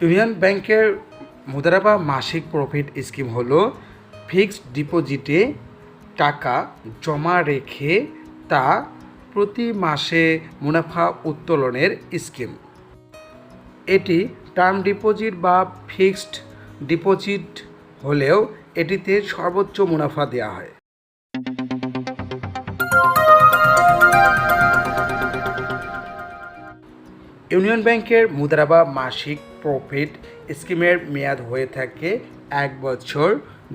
Union ব্যাংকের মুদারাবা মাসিক profit scheme হলো ফিক্সড ডিপোজিটে টাকা জমা রেখে তা প্রতি মাসে মুনাফা উত্তোলনের স্কিম। এটি টার্ম ডিপোজিট বা ফিক্সড ডিপোজিট হলেও এটিতে সর্বোচ্চ মুনাফা দেওয়া হয়। ইউনিয়ন ব্যাংকের মুদ্রা বা মাসিক প্রফিট স্কিমের মেয়াদ হয়ে থাকে এক বছর,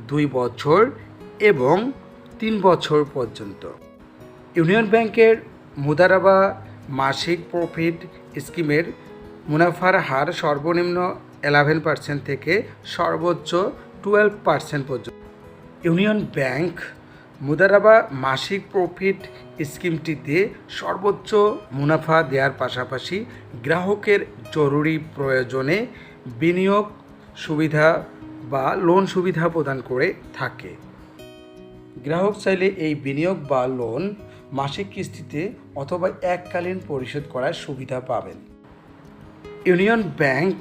দুই বছর এবং তিন বছর পর্যন্ত। ইউনিয়ন ব্যাংকের মুদারাবা মাসিক প্রফিট স্কিমের মুনাফার হার সর্বনিম্ন এলেভেন পার্সেন্ট থেকে সর্বোচ্চ টুয়েলভ পার্সেন্ট পর্যন্ত। ইউনিয়ন ব্যাংক মুদারাবা মাসিক প্রফিট স্কিমটিতে সর্বোচ্চ মুনাফা দেওয়ার পাশাপাশি গ্রাহকের জরুরি প্রয়োজনে বিনিয়োগ সুবিধা বা লোন সুবিধা প্রদান করে থাকে। গ্রাহক চাইলে এই বিনিয়োগ বা লোন মাসিক কিস্তিতে অথবা এককালীন পরিশোধ করার সুবিধা পাবেন। ইউনিয়ন ব্যাংক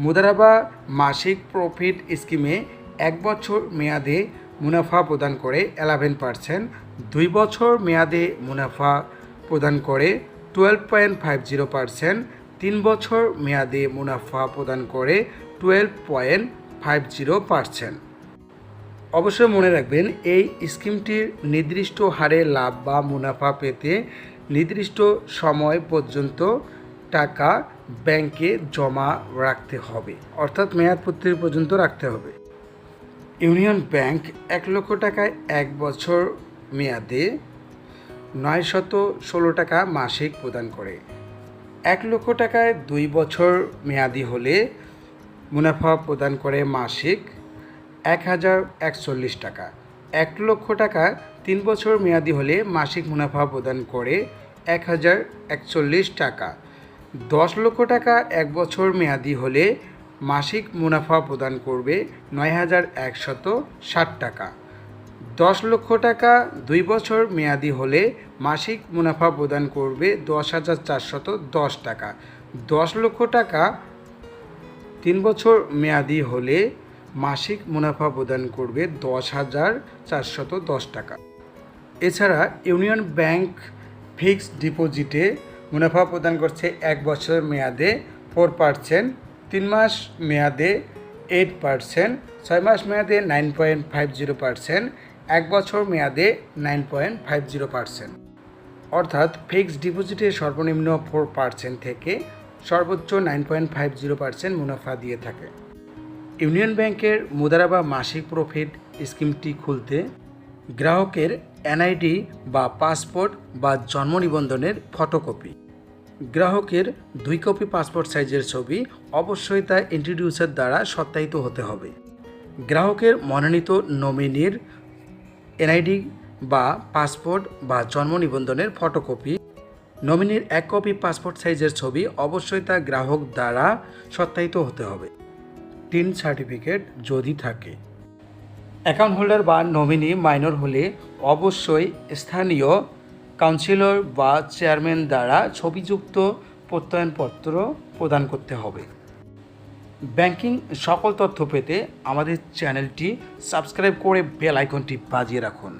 মুদারাবা মাসিক প্রফিট স্কিমে এক বছর মেয়াদে মুনাফা প্রদান করে এলেভেন পার্সেন্ট দুই বছর মেয়াদে মুনাফা প্রদান করে twelve point five zero percent তিন বছর মেয়াদে মুনাফা প্রদান করে twelve point five zero percent অবশ্যই মনে রাখবেন, এই স্কিমটির নির্দিষ্ট হারে লাভ বা মুনাফা পেতে নির্দিষ্ট সময় পর্যন্ত টাকা ব্যাংকে জমা রাখতে হবে। অর্থাৎ মেয়াদ পর্যন্ত রাখতে হবে। ইউনিয়ন ব্যাংক এক লক্ষ টাকায় এক বছর মেয়াদে নয় শত ষোলো টাকা মাসিক প্রদান করে। এক লক্ষ টাকায় দুই বছর মেয়াদি হলে মুনাফা প্রদান করে মাসিক এক হাজার একচল্লিশ টাকা। এক লক্ষ টাকা তিন বছর মেয়াদি হলে মাসিক মুনাফা প্রদান করে এক হাজার একচল্লিশ টাকা। দশ লক্ষ টাকা এক বছর মেয়াদি হলে মাসিক মুনাফা প্রদান করবে নয় হাজার একশত ষাট টাকা। দশ লক্ষ টাকা দুই বছর মেয়াদি হলে মাসিক মুনাফা প্রদান করবে দশ হাজার চারশত দশ টাকা। দশ লক্ষ টাকা তিন বছর মেয়াদি হলে মাসিক মুনাফা প্রদান করবে দশ হাজার চারশত দশ টাকা। এছাড়া ইউনিয়ন ব্যাংক ফিক্সড ডিপোজিটে মুনাফা প্রদান করছে এক বছর মেয়াদে ফোর পার্সেন্ট তিন মাস মেয়াদে এইট পার্সেন্ট ছয় মাস মেয়াদে nine point five zero percent এক বছর মেয়াদে nine point five zero percent অর্থাৎ ফিক্সড ডিপোজিটে সর্বনিম্ন ফোর পার্সেন্ট থেকে সর্বোচ্চ nine point five zero percent মুনাফা দিয়ে থাকে। ইউনিয়ন ব্যাংকের মুদারাবা মাসিক প্রফিট স্কিমটি খুলতে গ্রাহকের এনআইডি বা পাসপোর্ট বা জন্ম নিবন্ধনের ফটোকপি গ্রাহকের দুই কপি পাসপোর্ট সাইজের ছবি অবশ্যই তা ইন্ট্রোডিউসার দ্বারা সত্যায়িত হতে হবে। গ্রাহকের মনোনীত নমিনির এনআইডি বা পাসপোর্ট বা জন্ম নিবন্ধনের ফটোকপি নমিনির এক কপি পাসপোর্ট সাইজের ছবি অবশ্যই তা গ্রাহক দ্বারা সত্যায়িত হতে হবে। টিন সার্টিফিকেট যদি থাকে। অ্যাকাউন্ট হোল্ডার বা নমিনি মাইনর হলে অবশ্যই স্থানীয় কাউন্সিলর বা চেয়ারম্যান দ্বারা ছবিযুক্ত প্রত্যয়নপত্র প্রদান করতে হবে। ব্যাংকিং সকল তথ্য পেতে আমাদের চ্যানেলটি সাবস্ক্রাইব করে বেল আইকনটি বাজিয়ে রাখুন।